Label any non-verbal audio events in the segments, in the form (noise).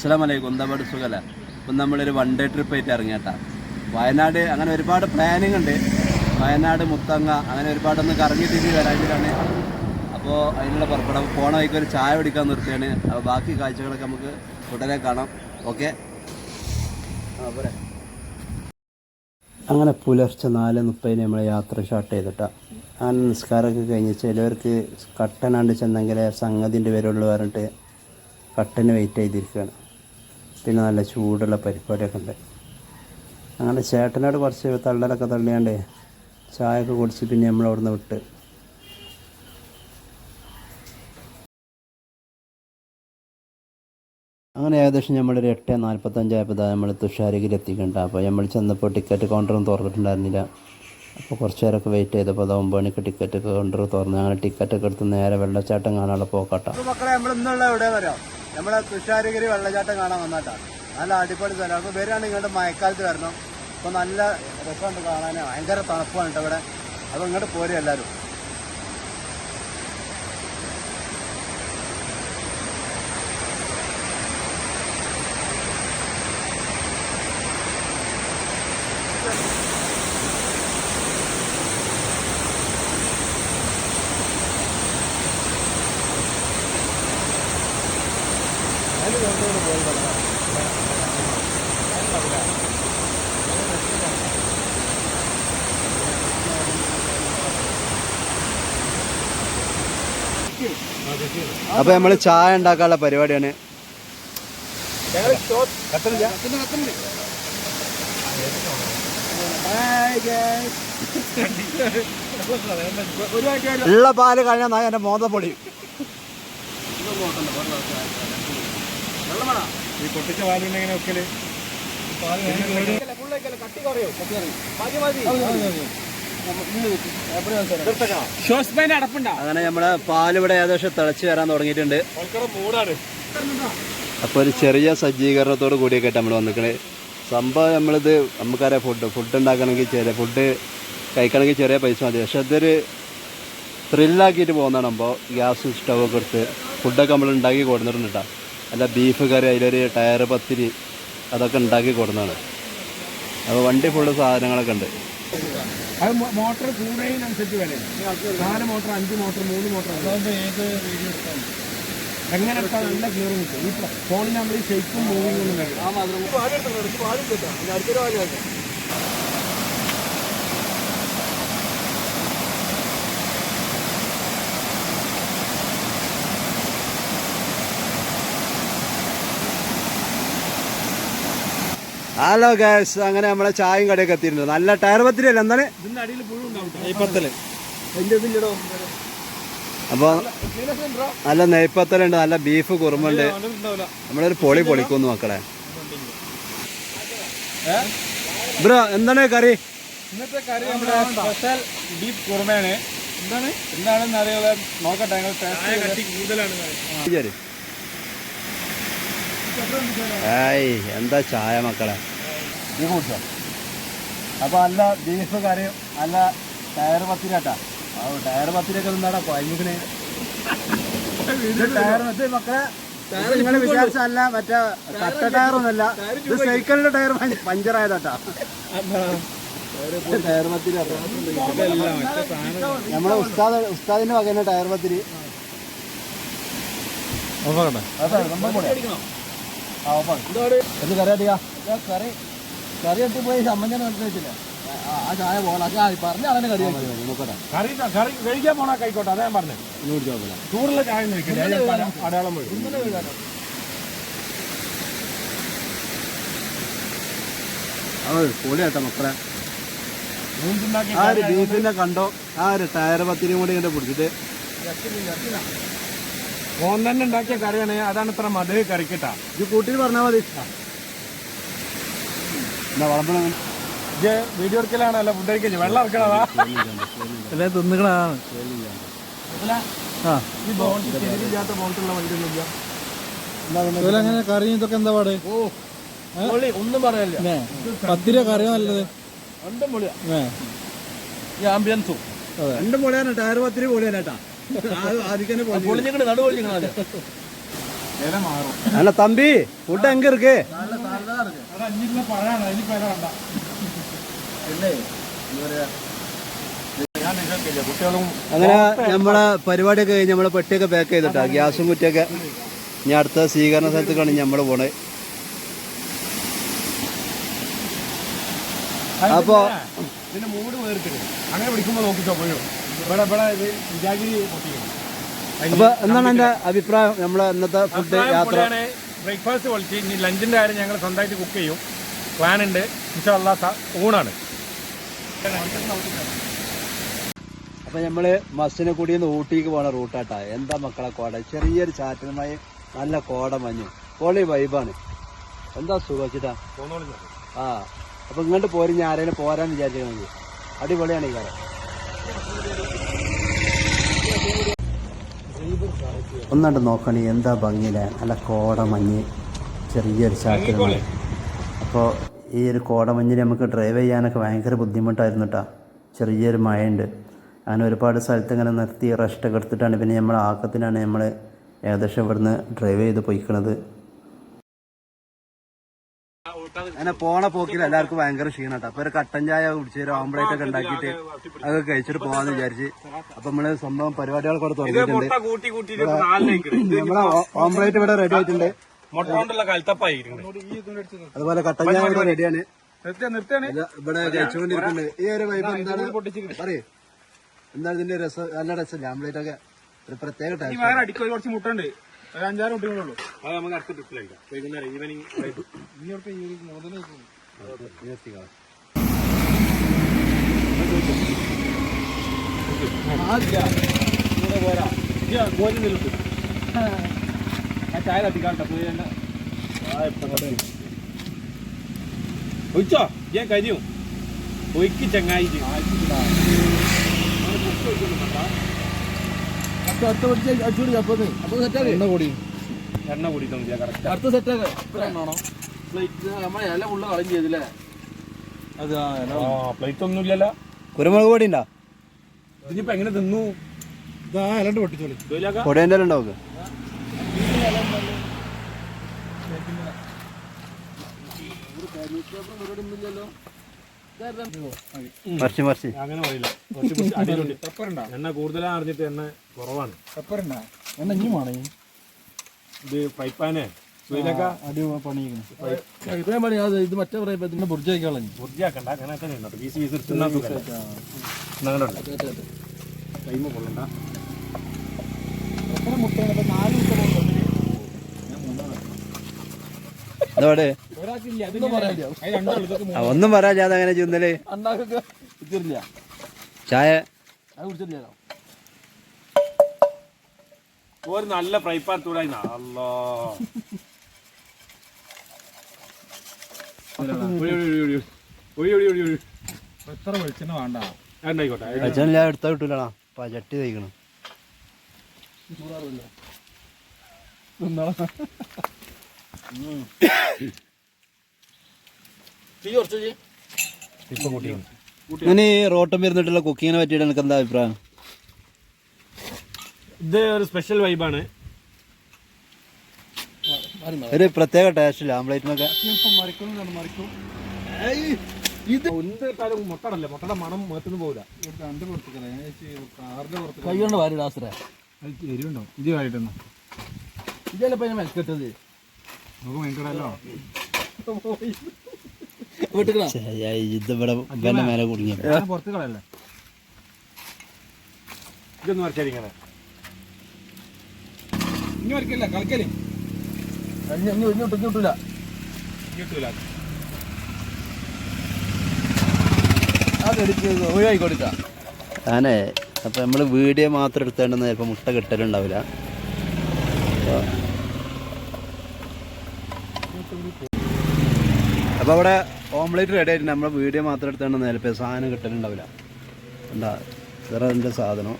അസ്സാം ഒന്നപാട് സുഖല ഇപ്പം നമ്മളൊരു വൺ ഡേ ട്രിപ്പ് ആയിട്ട് ഇറങ്ങിയട്ടാ. വയനാട് അങ്ങനെ ഒരുപാട് പ്ലാനിങ് ഉണ്ട്. വയനാട് മുത്തങ്ങ അങ്ങനെ ഒരുപാടൊന്ന് കറങ്ങി തിരിഞ്ഞ് വരാനാണ് അപ്പോൾ അതിനുള്ള പുറപ്പെടാം. പോണ വഴിക്ക് ഒരു ചായ കുടിക്കാൻ നിർത്തിയാണ്. അപ്പോൾ ബാക്കി കാഴ്ചകളൊക്കെ നമുക്ക് ഉടനെ കാണാം. ഓക്കെ? അങ്ങനെ പുലർച്ചെ നാല് മുപ്പതിന് നമ്മൾ യാത്ര സ്റ്റാർട്ട് ചെയ്തിട്ടാ. അങ്ങനെ നിസ്കാരമൊക്കെ കഴിഞ്ഞ് ചിലവർക്ക് കട്ടനാണ്ട് ചെന്നെങ്കിൽ സംഗതിന്റെ പേരുള്ളൂ പറഞ്ഞിട്ട് കട്ടന് വെയിറ്റ് ചെയ്തിരിക്കുകയാണ്. പിന്നെ നല്ല ചൂടുള്ള പരിപാടിയൊക്കെ ഉണ്ട്. അങ്ങനെ ചേട്ടനോട് കുറച്ച് തള്ളലൊക്കെ തള്ളിയാണ്ട് ചായയൊക്കെ കുടിച്ച് പിന്നെ നമ്മൾ അവിടുന്ന് വിട്ട്. അങ്ങനെ ഏകദേശം നമ്മളൊരു എട്ട് നാൽപ്പത്തഞ്ചായപ്പോൾ നമ്മൾ തുഷാരഗിരി എത്തിക്കണ്ട അപ്പോൾ നമ്മൾ ചെന്നപ്പോൾ ടിക്കറ്റ് കൗണ്ടറും തുറന്നിട്ടുണ്ടായിരുന്നില്ല. അപ്പോൾ കുറച്ച് നേരമൊക്കെ വെയിറ്റ് ചെയ്തപ്പോൾ അത് ഒമ്പത് മണിക്ക് ടിക്കറ്റ് കൗണ്ടർ തുറന്ന്. അങ്ങനെ ടിക്കറ്റൊക്കെ എടുത്ത് നേരെ വെള്ളച്ചാട്ടം കാണാനുള്ള പോക്കട്ട. മക്കളെ നമ്മൾ ഇന്നുള്ള എവിടെ വരാം നമ്മളെ തുഷാരഗിരി വെള്ളച്ചാട്ടം കാണാൻ വന്നിട്ടാണ് നല്ല അടിപൊളി സ്ഥലം. അപ്പോൾ വരികയാണെങ്കിൽ ഇങ്ങോട്ട് മഴക്കാലത്ത് വരണം. അപ്പോൾ നല്ല രസമുണ്ട് കാണാൻ ഭയങ്കര തണുപ്പാണ് കേട്ടോ ഇവിടെ. അപ്പോൾ ഇങ്ങോട്ട് പോരും എല്ലാവരും അപ്പോൾ നമ്മൾ ചായ ഉണ്ടാക്കാനുള്ള പരിപാടിയാണ്. ഉള്ള പാൽ കഴിഞ്ഞാൽ നായ എന്റെ മോത പൊടി ഈ പൊട്ടിച്ച പാലുണ്ടെങ്ങനെ വെക്കൽ. ഷോസ്പൈന്റെ അടപ്പുണ്ടോ? അങ്ങനെ നമ്മുടെ പാലിവിടെ ഇവിടെ ഏകദേശം തിളച്ച് വരാൻ തുടങ്ങിയിട്ടുണ്ട്. അപ്പൊ അപ്പോൾ ഒരു ചെറിയ സജ്ജീകരണത്തോട് കൂടിയൊക്കെ നമ്മൾ വന്നിക്കണേ. സംഭവം നമ്മളിത് നമുക്കറിയാം ഫുഡ് ഫുഡ് ഉണ്ടാക്കണമെങ്കിൽ ചെറിയ ഫുഡ് കഴിക്കണമെങ്കിൽ ചെറിയ പൈസ മതി. പക്ഷെ അതൊരു ത്രില്ലാക്കിയിട്ട് പോകുന്നതാണ്. അപ്പോൾ ഗ്യാസ് സ്റ്റവ് ഒക്കെ എടുത്ത് ഫുഡൊക്കെ നമ്മൾ ഉണ്ടാക്കി കൊടുത്തിട്ടുണ്ട് കേട്ടോ. അല്ല ബീഫ് കറി അതിലൊരു ടയർ പത്തിരി അതൊക്കെ ഉണ്ടാക്കി കൊടുക്കുന്നതാണ് അപ്പോൾ വണ്ടി ഫുള്ള് സാധനങ്ങളൊക്കെ ഉണ്ട്. അത് മോട്ടർ കൂടുന്നതിനനുസരിച്ച് വില. നാല് മോട്ടർ അഞ്ച് മോട്ടർ മൂന്ന് മോട്ടർ. എങ്ങനെ എടുത്താൽ നല്ല ക്ലിയർ കിട്ടും. ഈ ഫോണിൽ നമ്മൾ ഈ ഷെയ്പ്പും മൂവിങ് ഹലോ ഗ്യാസ് അങ്ങനെ നമ്മളെ ചായയും കടയൊക്കെ എത്തിയിട്ടുണ്ട്. നല്ല ടയർ പത്തിരിയല്ല? എന്താണ്? ഇതിന്റെ അടിയിൽ പുഴു ഉണ്ടാവും നെയ്പ്പത്തൽ അപ്പോൾ നല്ല നെയ്പ്പത്തലുണ്ട് നല്ല ബീഫ് കുറുമുണ്ട്. നമ്മളൊരു പൊളി പൊളിക്കുന്നു മക്കളെ. ബ്രോ എന്താണ് കറി? ഇന്നത്തെ കറി നമ്മുടെ സ്പെഷ്യൽ ബീഫ് കുറുമയാണ്. എന്താണ്? എന്താണെന്ന് അറിയാതെ നോക്കട്ടെ. ഞങ്ങൾ ടേസ്റ്റ് കൂടുതലാണ്. ഏയ് എന്താ ചായ മക്കളെ? കുടിച്ചോ? അപ്പൊ അല്ല ബീഫ് കറിയും അല്ല ടയർ പത്തിരി കേട്ടാ ആ ടയർ പത്തിരിയൊക്കെ നിന്നാടാ കുഴഞ്ഞിക്കണേ ടയർ ഇത് മക്കളെ നിങ്ങൾ വിചാരിച്ചല്ല മറ്റേ കട്ട ടയറൊന്നുമല്ല ഇത് സൈക്കിളിന്റെ ടയർ പഞ്ചറായതാട്ടാ. ടയർ പത്തിരി നമ്മളെ ഉസ്താദ് ഉസ്താദിന്റെ വകന്നെ ടയർ പത്തിരി. അതെ നമ്മൾ എന്ത് കറി അടിയാ കറി. കറി എടുത്ത് പോയി ചമ്മഞ്ചാൻ മനസ്സിലായിട്ടില്ല ആ ചായ പോകണം. ആ പറഞ്ഞ അതന്നെ കറി നോക്കട്ടെ. കറി കറി കഴിക്കാൻ പോണ കൈക്കോട്ടെ അതാ ഞാൻ പറഞ്ഞത് ചൂടുള്ള ചായ അടയാളം വഴി പൊളിയാട്ടോ മക്കളെ. ആ ഒരു ബീഫിന്റെ കണ്ടോ? ആ ഒരു ടയർ പത്തിരിയും കൂടി ഇങ്ങനെ പിടിച്ചിട്ട്. ഓൻ തന്നെ ഉണ്ടാക്കിയ കറിയാണ്. അതാണ് ഇത്ര മധു കറിക്കിട്ടാ. ഇത് കൂട്ടി പറഞ്ഞാൽ മതി. വളമ്പണം. ഇത് വീഡിയോ എടുക്കലാണല്ലോ ഫുഡ് കഴിക്കൽ വെള്ളം ഇറക്കണതാ. അല്ലെ തിന്നുകളാണ് അങ്ങനെ കറി ഇതൊക്കെ എന്താ പാട്? ഒന്നും പറയാനില്ല പത്തിര കറിയോ നല്ലത്. രണ്ടും പൊളിയാ ആംബിയൻസും രണ്ടും പൊളിയാണ് ടയർ പത്തിരി ആദ്യം അല്ല തമ്പി ഫുഡ് എങ്ക ഇருக்கு അങ്ങനെ നമ്മളെ പരിപാടിയൊക്കെ കഴിഞ്ഞ് നമ്മളെ പെട്ടിയൊക്കെ പാക്ക് ചെയ്തിട്ടാ ഗ്യാസും കുറ്റിയൊക്കെ. ഇനി അടുത്ത സ്വീകരണ സ്ഥലത്തേക്കാണ് ഞമ്മൾ പോണേ. അപ്പോ മൂട് വേർത്തിട്ട് അങ്ങനെ വിളിക്കുമ്പോ നോക്കിച്ചോ പോയോ. ഇവിടെ ഇവിടെ ഇത് വിജാഗിരി പൊട്ടിക്കണം അപ്പൊ എന്താണ് എന്റെ അഭിപ്രായം? നമ്മളെ ഇന്നത്തെ ഫുഡ് യാത്ര. ബ്രേക്ക്ഫാസ്റ്റ് പൊളിച്ച്. ഇനി ലഞ്ചിന്റെ കാര്യം ഞങ്ങൾ സ്വന്തമായിട്ട് കുക്ക് ചെയ്യും. പ്ലാൻ ഉണ്ട്. ഇൻഷാല്ലാത്ത ഊണാണ്. അപ്പൊ നമ്മൾ മസ്സിനെ കൂടി ഒന്ന് ഊട്ടിക്ക് പോണ റൂട്ടാട്ടാ. എന്താ മക്കളെ കോട? ചെറിയൊരു ചാറ്റലുമായി നല്ല കോട മഞ്ഞു. പൊളി വൈബാണ്. എന്താ സുഖിച്ചിട്ടാ ആ അപ്പൊ ഇങ്ങോട്ട് പോരി ഞാൻ ആരെങ്കിലും പോരാൻ വിചാരിച്ചു അടിപൊളിയാണ് ഈ കാലം. ഒന്നാണ്ട് നോക്കണേ എന്താ ഭംഗിയില്ലേ നല്ല കോട മഞ്ഞ് ചെറിയൊരു ചാറ്റൽ അപ്പോൾ ഈ ഒരു കോടമഞ്ഞിൽ നമുക്ക് ഡ്രൈവ് ചെയ്യാനൊക്കെ ഭയങ്കര ബുദ്ധിമുട്ടായിരുന്നു കേട്ടോ ചെറിയൊരു മഴയുണ്ട്. അങ്ങനെ ഒരുപാട് സ്ഥലത്ത് ഇങ്ങനെ നിർത്തി റെസ്റ്റൊക്കെ എടുത്തിട്ടാണ് പിന്നെ നമ്മൾ ആക്കത്തിനാണ് നമ്മൾ ഏകദേശം ഇവിടുന്ന് ഡ്രൈവ് ചെയ്ത് പോയിക്കണത്. അങ്ങനെ പോണ പോക്കിൽ എല്ലാവർക്കും ഭയങ്കര ക്ഷീണട്ടോ അപ്പൊ ഒരു കട്ടൻ ചായ കുടിച്ച് ഒരു ഓംപ്ലേറ്റ് ഒക്കെ ഉണ്ടാക്കിയിട്ട് അതൊക്കെ കഴിച്ചിട്ട് പോവാന്ന് വിചാരിച്ച് അപ്പൊ നമ്മൾ സംഭവം പരിപാടികൾ ഇവിടെ തുടങ്ങിയിട്ടുണ്ട്. നമ്മളെ ഓംപ്ലേറ്റ് ഇവിടെ റെഡി ആയിട്ടുണ്ട്. അതുപോലെ കട്ടൻ ചായ ഇവിടെ റെഡിയാണ് ഇവിടെ കഴിച്ചുകൊണ്ടിരിക്കുന്നത് ഈ ഒരു വൈബ് എന്താണ്? പറയേ. എന്താണ് ഇതിന്റെ രസം? നല്ല രസമില്ല ആംപ്ലേറ്റ് ഒക്കെ ഒരു പ്രത്യേക ടൈം വേറെ കുറച്ച് മുട്ടുണ്ട് ഒരു അഞ്ചാറ് കുട്ടികളുള്ളൂ അത് നമുക്ക് അടുത്ത ട്രിപ്പിലേക്ക് വൈകുന്നേരം ഈവനിങ് ചായ തട്ടിക്കാട്ടെ ഒഴിച്ചോ ഞാൻ കരിയും. ഒഴിക്ക് ചങ്ങായി എണ്ണ കൂടി എണ്ണ കൂടി തോന്നിയാ കറക്റ്റ് അടുത്ത സെറ്റ് നമ്മളെ ഇല ഉള്ള കളയും ചെയ്തില്ലേ? അത് ഇല പ്ലേറ്റ് ഒന്നും ഇല്ലല്ലോ. കുരുമുളക് പൊടി ഉണ്ടോ? ഇതിപ്പോ എങ്ങനെ തിന്നു? ഇതാ ഇലണ്ട് പൊട്ടിച്ചോളി. ജോലിയാക്ക പൊടിയന്റെ ഉണ്ടാവും മറിച്ച് മറിച്ച്. അങ്ങനെ പറയില്ല. കുറച്ച് കുറച്ച് അടിയിലുണ്ട്. എണ്ണ കൂടുതലാണ് അറിഞ്ഞിട്ട് എണ്ണ കുറവാണ്. പെപ്പറുണ്ടാ എണ്ണ ഇനിയും വേണേ ഇത് പൈപ്പാനെ. അടി പണിയിക്കണം ഇത്രയും പണി അത് ഇത് മറ്റേ പറയുമ്പോ ഇതിന്റെ ബുർജ ആയിക്കളഞ്ഞു വൃത്തിയാക്കണ്ട അങ്ങനെ തന്നെ ഉണ്ട്. പീസ് പീസ് എടുത്തുണ്ടാ അങ്ങനെ ഉണ്ട് ടൈം കൊള്ളണ്ട. എത്ര മുട്ടയാണ് നാല് മുട്ട അതോടെ? ഒന്നും പറയാ. അത് അങ്ങനെ ചുന്നൽ. അണ്ടാക്കൊക്കെ കുടിച്ചിട്ടില്ല ചായ? ഒരു നല്ല ഫ്രൈ പാൻ തൂടായി അല്ലോ എത്ര വെളിച്ചെണ്ണ വേണ്ട. എടുത്താ കിട്ടൂലടാ. ചട്ടി തയ്ക്കണം തീ (coughs) ഇങ്ങനെ ഈ റോട്ടം വരുന്നിട്ടുള്ള കുക്കിങ്ങിനെ പറ്റിയിട്ട് എനിക്ക് എന്താ അഭിപ്രായം? ഇത് ഒരു സ്പെഷ്യൽ വൈബാണ് ഒരു പ്രത്യേക ടേസ്റ്റില്ല ആംപ്ലേറ്റിനൊക്കെ ഇത് കാലം മുട്ടടല്ലേ? മുട്ടയുടെ മണം മുഖത്തുനിന്ന് പോകില്ല രണ്ട് പുറത്തേക്കല്ലേ കാറിന്റെ പുറത്ത് കൈ കൊണ്ട് വാരി ഡാസറേ എരിവുണ്ടോ ഇത് കാര്യമായിട്ടൊന്നും ഇതല്ലേ ഞാൻ മെൽക്കെട്ടത് നമുക്ക് ഭയങ്കരല്ലോ വീട്ടിക്കണ ഇത് ഇവിടെ ഇവന്റെ മേലെ പുറത്ത് കളയല്ലേ? ഇതൊന്നും ഇനി വരക്കല്ല കളിക്കൽ. അപ്പൊ നമ്മൾ വീഡിയോ മാത്രം എടുത്തേണ്ടെന്ന് ചിലപ്പോ മുട്ട കിട്ടലുണ്ടാവില്ല. അപ്പൊ അവിടെ ഓംലേറ്റ് റെഡി ആയിട്ട് നമ്മളെ വീഡിയോ മാത്രം എടുത്താണ് നേരത്തെ സാധനം കിട്ടലുണ്ടാവില്ല. എന്താ? വേറെ അതിന്റെ സാധനം?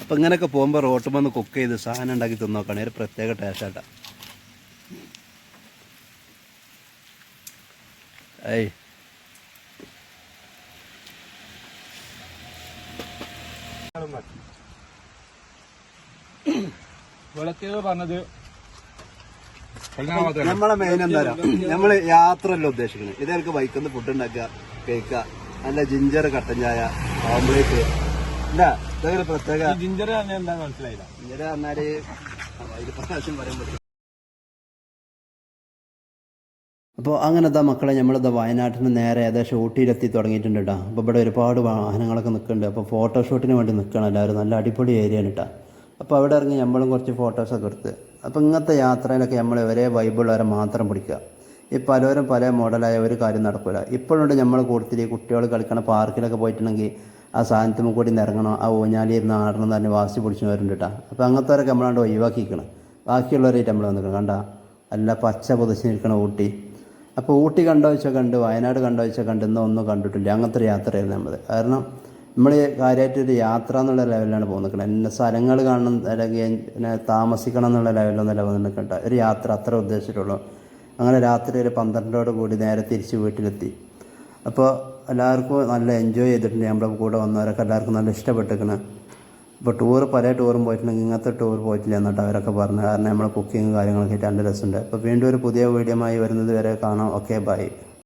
അപ്പൊ ഇങ്ങനെയൊക്കെ പോകുമ്പോൾ റോട്ടും വന്ന് കുക്ക് ചെയ്ത് സാധനം ഉണ്ടാക്കി തിന്നോക്കാണ്. ഒരു പ്രത്യേക ടേസ്റ്റാട്ടാ ഏയ് വിളക്കേ പറഞ്ഞത് നമ്മളെ മെയിൻ എന്താ നമ്മൾ യാത്രയല്ല ഉദ്ദേശിക്കുന്നത് ഇതേക്ക് ബൈക്കിൽ ഫുഡ് ഉണ്ടാക്കുക കേക്ക നല്ല ജിഞ്ചർ കട്ടൻ ചായ ഓംലേറ്റ് അല്ല പ്രത്യേക ജിഞ്ചർ എന്താ മനസ്സിലായില്ല? ജിഞ്ചർ പറഞ്ഞാൽ പ്രാവശ്യം പറയാൻ പറ്റും അപ്പോൾ അങ്ങനത്തെ മക്കളെ നമ്മളിത് വയനാട്ടിന് നേരെ ഏകദേശം ഊട്ടിയിലെത്തി തുടങ്ങിയിട്ടുണ്ട് കേട്ടോ അപ്പോൾ ഇവിടെ ഒരുപാട് വാഹനങ്ങളൊക്കെ നിൽക്കുന്നുണ്ട്. അപ്പോൾ ഫോട്ടോഷൂട്ടിന് വേണ്ടി നിൽക്കണം എല്ലാവരും. നല്ല അടിപൊളി ഏരിയ ആണ് കേട്ടോ അപ്പോൾ അവിടെ ഇറങ്ങി നമ്മളും കുറച്ച് ഫോട്ടോസൊക്കെ എടുത്ത് അപ്പോൾ ഇങ്ങനത്തെ യാത്രയിലൊക്കെ നമ്മൾ ഒരേ വൈബുള്ളവരെ മാത്രം പിടിക്കുക. ഈ പലരും പല മോഡലായ ഒരു കാര്യം നടക്കില്ല ഇപ്പോഴുണ്ട് നമ്മൾ കൂടുതൽ കുട്ടികൾ കളിക്കണ പാർക്കിലൊക്കെ പോയിട്ടുണ്ടെങ്കിൽ ആ സാധനത്തിന് കൂടി ഇറങ്ങണം. ആ ഊഞ്ഞാലി ഇരുന്ന് ആടണം എന്ന് പറഞ്ഞ് വാസി പിടിച്ചവരുണ്ട് കേട്ടോ അപ്പോൾ അങ്ങനത്തെവരൊക്കെ നമ്മളാണ്ട് ഒഴിവാക്കിക്കണം. ബാക്കിയുള്ളവരായിട്ട് നമ്മൾ വന്നിരിക്കണം കണ്ട അല്ല പച്ച പുതച്ച് നിൽക്കണ ഊട്ടി. അപ്പോൾ ഊട്ടി കണ്ടോ വെച്ചാൽ കണ്ട് വയനാട് കണ്ടോ വെച്ചാൽ കണ്ട് ഇന്നൊന്നും കണ്ടിട്ടില്ല. അങ്ങനത്തെ ഒരു യാത്രയായിരുന്നു നമ്മൾ കാരണം നമ്മൾ കാര്യമായിട്ട് ഒരു യാത്ര എന്നുള്ള ലെവലിലാണ് പോകുന്നത് എന്നെ സ്ഥലങ്ങൾ കാണണം അല്ലെങ്കിൽ പിന്നെ താമസിക്കണം എന്നുള്ള ലെവലിലൊന്നും ലെവൽ നിൽക്കട്ടെ ഒരു യാത്ര അത്ര ഉദ്ദേശിച്ചിട്ടുള്ളൂ. അങ്ങനെ രാത്രി ഒരു പന്ത്രണ്ടോട് കൂടി നേരെ തിരിച്ച് വീട്ടിലെത്തി. അപ്പോൾ എല്ലാവർക്കും നല്ല എൻജോയ് ചെയ്തിട്ടുണ്ട്. നമ്മുടെ കൂടെ വന്നവരൊക്കെ എല്ലാവർക്കും നല്ല ഇഷ്ടപ്പെട്ടിരിക്കണം ഇപ്പോൾ ടൂർ പല ടൂറും പോയിട്ടുണ്ടെങ്കിൽ ഇങ്ങനത്തെ ടൂർ പോയിട്ടില്ല എന്നിട്ട് അവരൊക്കെ പറഞ്ഞു. കാരണം നമ്മൾ കുക്കിങ് കാര്യങ്ങളൊക്കെ ആയിട്ട് രസമുണ്ട്. അപ്പോൾ വീണ്ടും ഒരു പുതിയ വീഡിയോ വരുന്നത് വരെ കാണാം. Okay bye